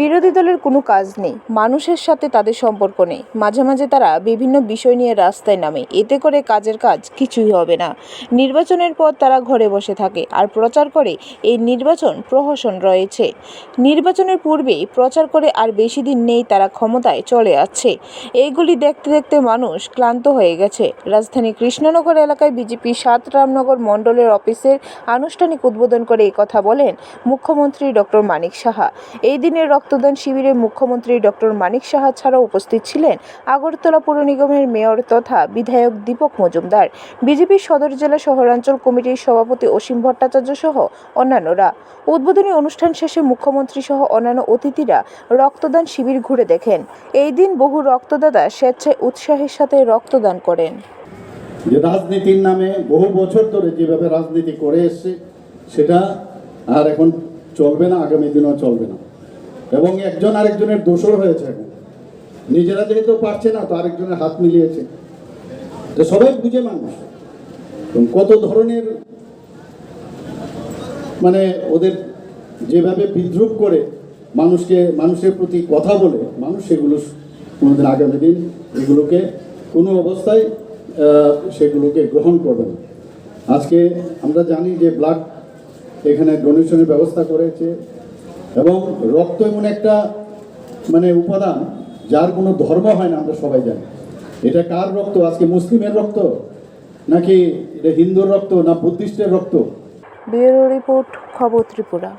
বিরোধী দলের কোনো কাজ নেই, মানুষের সাথে তাদের সম্পর্ক নেই। মাঝে মাঝে তারা বিভিন্ন বিষয় নিয়ে রাস্তায় নামে, এতে করে কাজের কাজ কিছুই হবে না। নির্বাচনের পর তারা ঘরে বসে থাকে আর প্রচার করে এই নির্বাচন প্রহসন রয়েছে। নির্বাচনের পূর্বেই প্রচার করে আর বেশি দিন নেই তারা ক্ষমতায় চলে আসছে। এইগুলি দেখতে দেখতে মানুষ ক্লান্ত হয়ে গেছে। রাজধানী কৃষ্ণনগর এলাকায় বিজেপি সাত রামনগর মণ্ডলের অফিসের আনুষ্ঠানিক উদ্বোধন করে কথা বলেন মুখ্যমন্ত্রী ডক্টর মানিক সাহা। এই দিনের রক্তদান শিবিরে মুখ্যমন্ত্রী ডক্টর মানিক সাহা ছাড়াও উপস্থিত ছিলেন আগরতলা পৌর নিগমের মেয়র তথা বিধায়ক দীপক মজুমদার, বিজেপির সদর জেলা শহরাঞ্চল কমিটির সভাপতি অসীম ভট্টাচার্য সহ অন্যান্যরা। উদ্বোধনী অনুষ্ঠান শেষে মুখ্যমন্ত্রী সহ অন্যান্য অতিথিরা রক্তদান শিবির ঘুরে দেখেন। এই দিন বহু রক্তদাতা স্বেচ্ছায় উৎসাহের সাথে রক্তদান করেন। যে রাজনীতির নামে বহু বছর ধরে যেভাবে রাজনীতি করে এসছে, সেটা আর এখন চলবে না, আগামী দিনও চলবে না। এবং একজন আরেকজনের দোষর হয়েছে। নিজেরা যেহেতু পারছে না, তো আরেকজনের হাত মিলিয়েছে। তো সবাই বুঝে মানুষ। কত ধরনের মানে ওদের যেভাবে বিদ্রুপ করে মানুষকে, মানুষের প্রতি কথা বলে, মানুষ সেগুলো কোনোদিন আগামী দিন এগুলোকে কোনো অবস্থায় সেগুলোকে গ্রহণ করবে না। আজকে আমরা জানি যে ব্লাড এখানে ডোনেশনের ব্যবস্থা করেছে। এবং রক্ত এমন একটা মানে উপাদান যার কোনো ধর্ম হয় না, আমরা সবাই জানি। এটা কার রক্ত? আজকে মুসলিমের রক্ত? নাকি এটা হিন্দুর রক্ত? না বুদ্ধিস্টের রক্ত? ব্যুরো রিপোর্ট, খবর ত্রিপুরা।